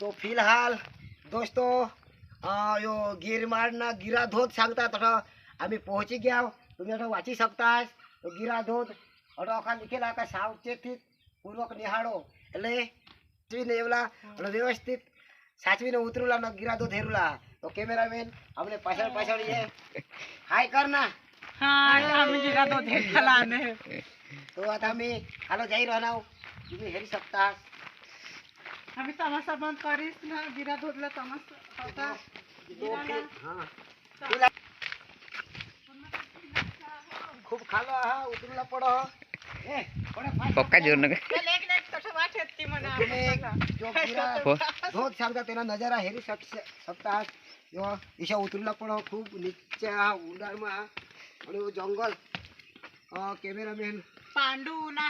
तो फिलहाल दोस्तों अं, यो गिरमाळना गिरा धोध सांगता तसं आम्ही पोहोची गया तुम्ही आता वाची શકતા તો ગીરા ધોધ અટો અખા લીખેલા કે સાવચેતી પૂર્વક નિહાળો એટલે સાચવીને એવલા અને વ્યવસ્થિત સાચવીને ઉતરુલા ને ગીરા ધોધ હેરુલા તો કેમેરામેન આપણે પાછળ પાછળ ये હાય કર ના हाय आम्ही गिरा तो देखाला ने તો आता आम्ही हालो जाई राहणार तुम्ही हेरी शकता आम्ही तमासा बंद करीस ना जिरा धुतला तमासा होता जिराला खूप खालो हा उतरूला पडो पक्का जोर नका बहुत सारखा तेरा नजारा हेरी सप्ताह जेव्हा दिशा उतरूला पडो खूप निच्चे हा उंडाळमा आणि जंगल कॅमेरामॅन पांडू उन्हा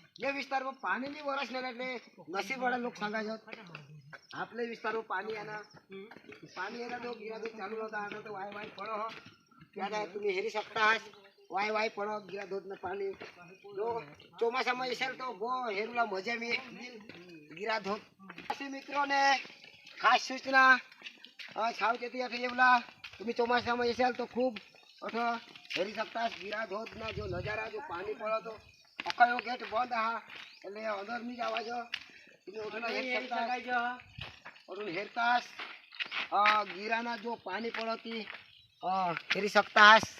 એ વિસ્તારમાં પાણીની વરસ નહીં એટલે નસીબવાળા લોકો સંગા છો. આપણે વિસ્તારમાં પાણી એના પાણી એના લોકો ગીરા ચાલુ હતા આગળ તો વાય વાય પડો ત્યારે ત્યાં તમે હેરી શકતા હશ, વાય વાય પડો ગીરા ધોધ ને પાણી. જો ચોમાસામાં હશે તો બહુ હેરુલા મજે મે ગીરા ધોધ પછી મિત્રોને ખાસ સૂચના સાવચેતી હતી એવલા તમે ચોમાસામાં હશે તો ખૂબ અઠો હેરી શકતા. ગિરા ધોધના જો નજારા, જો પાણી પડો તો. અકયો ગેટ બંધ હા એટલે અંદર નહીં જવા જો તમે ઓઠો હેરી શકતા હશ. ઓઠો હેરતા હશ. અ, ગીરાના જો પાણી પડતી હેરી શકતા હશ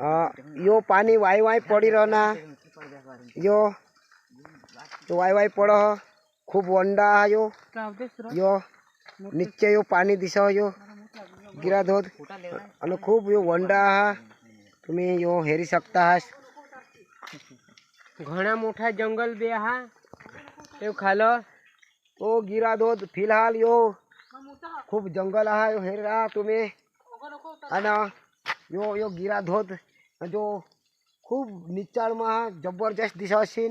અ, યો પાણી વાય વાય પડી રહ્યો ના યો તો વાય વાય પડો ખૂબ વંડા યો યો નીચે યો પાણી દિશા યો ગીરા ધોધ અને ખૂબ યો વંડા તમે યો હેરી શકતા હશ ઘણા મોટા જંગલ બે હા એવું ખાલો તો ગીરા ધોધ ફિલહાલ યો ખૂબ જંગલ હા યો હેરા તમે અને યો યો ગીરા ધોધ જો ખૂબ નીચાણમાં જબરજસ્ત દિશા છે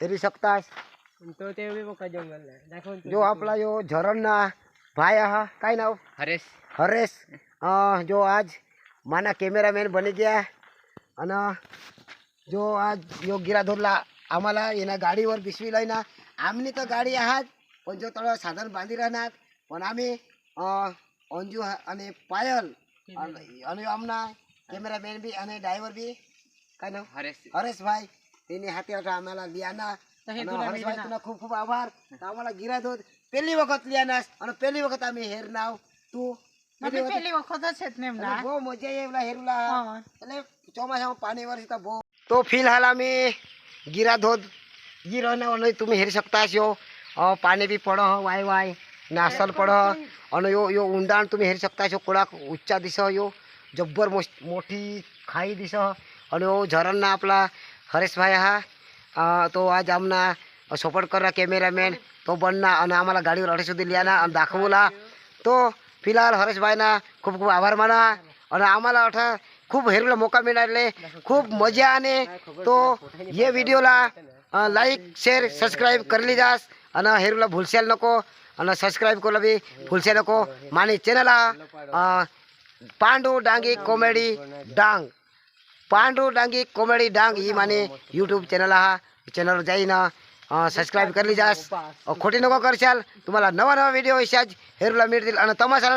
હેરી શકતા હશ તો તે બી મોટા જંગલ દાખવ જો આપણા જો ઝરણના ભાઈ હા કાંઈ નાવ હરેશ હરેશ અ, જો આજ માના કેમેરામેન બની ગયા અને જો આ યોગીરા ધોરલા આम्हाला એના ગાડીवर पिशवी લઈને આમની તો ગાડી આહાત પણ જો તળો સાધન બાંધી રહેનાર પણ આમે અંજુ અને પાયલ અને આમના કેમેરામેન બી અને ડ્રાઈવર બી કાંઈ નામ હરેશ. હરેશભાઈ તેની હાથે આમેલા લિયાના હરેશભાઈ તને ખૂબ ખૂબ આભાર. આમાલા ગીરા ધોધ પહેલી વખત લિયાના અને પહેલી વખત અમે હેર નાવ તું तो फ़िलहाल आम गिरा धोध गिर तुम्हें हेरी सकता आसो पानी भी पड़ो वाई वाई नासल पड़ो यो यो उंडाण तुम्हें हेरी सकता आसो कोड़ा उच्चा दिस यो जब्बर मोटी खाई दिस यो झरना अपला हरेश भाई हा तो आज आमना सपोर्ट कर रहा कैमेरा मैन तो बनना आम गाड़ी अठे सुधी लिया ना दाखवला तो फ़िलहाल हरेशभाईना खूब खूब आभार माना. और आम वाटा खूप हेरूला मौका मिला खूब मज़ा आने तो ये व्हिडिओला लाइक शेयर सब्सक्राइब कर जास. आणि हेरूला भुलशाल नको. आणि सब्सक्राइब कर ली भुलशाल नको. माने channel Pandu Dangi comedy Dang. Pandu Dangi comedy Dang ही माने यूट्यूब चैनल आ चैनल जाइना सबस्क्राईब करली जास खोटे नको कर चल तुम्हारा नवा नवा वीडियो अशाच हेरूला मिलते तमाशा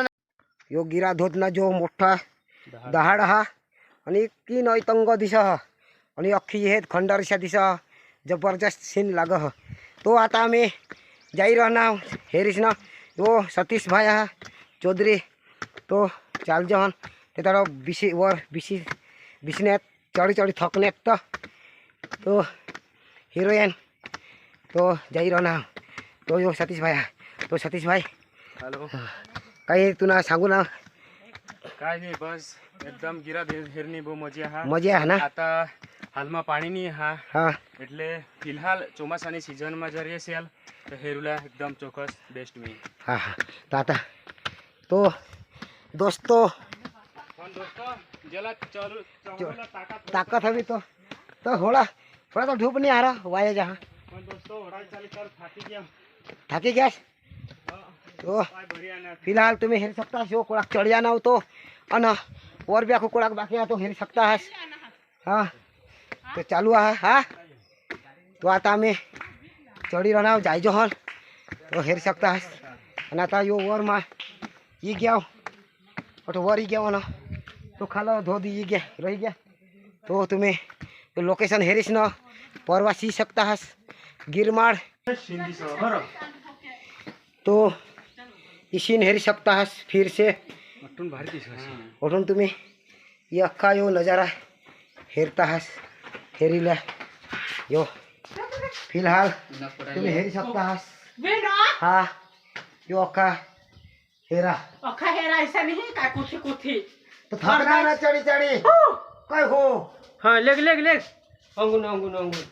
यो गिरा धोतना जो मोटा दहाड हा। आणि की दिशा दिस आणि अख्खी खंडर खंडारशा दिशा ज़बरदस्त सीन लग तो आता हमें जाई रहना हेरीस ना। यो सतीश भाई हा। चौधरी। तो चाल जहन ते तर वर, बिशी बिसण्यात चढी चढी थकण्यात तर तो તો જઈ રહ્યો ના તો યો સતીશભાઈ તો સતીશભાઈ. હલો. કઈ તું ના સાંગુ ના? કાંઈ નહીં બસ. એકદમ ગીરા હેરની બહુ મજા હા. મજા હા ના? આતા હાલમાં પાણીની હા. હા. એટલે ફિલહાલ ચોમાસાની સિઝનમાં જરીએ સેલ તો હેરુલા એકદમ ચોક્કસ બેસ્ટ મી હા હા. તાતા. તો દોસ્તો તાકાત હવે તો તો થોડા થોડા તો ધૂપ નહીં આ રહ્યા વાયા જહા થાકી ગયા? તો ફિલહાલ તમે હેરી શકતા છો કોડાક ચડ્યા ના તો. અને ઓર બી આખું કોડાક બાકી તો હેરી શકતા હશ. હા. તો ચાલુ આ હા. તો આ તમે ચડી રહ્યા જાયજો હલ. તો હેરી શકતા હશ. અને આ તા યો ઓરમાં ઈ ગયા ઓટો વર ઈ ગયા ના. તો ખાલો ધોધી ઈ ગયા રહી ગયા. તો તમે લોકેશન હેરીશ ન પરવા સી શકતા હશ. ગિરમાળ સિંધી સો બરો तो इसी हेरी सकता है फिर से મટન ભારતી છે और तुम्हें ये अक्का यो नज़ारा हेरता है हेरी ले यो फिलहाल तुम्हें हेरी सकता है વિનોદ हाँ यो अक्का हेरा અખા હેરા ऐसा नहीं का कुथी कुथी तो थकना ना चढ़ी चढ़ी कई हो હા લેગ લેગ લેગ અંગુન અંગુન અંગુન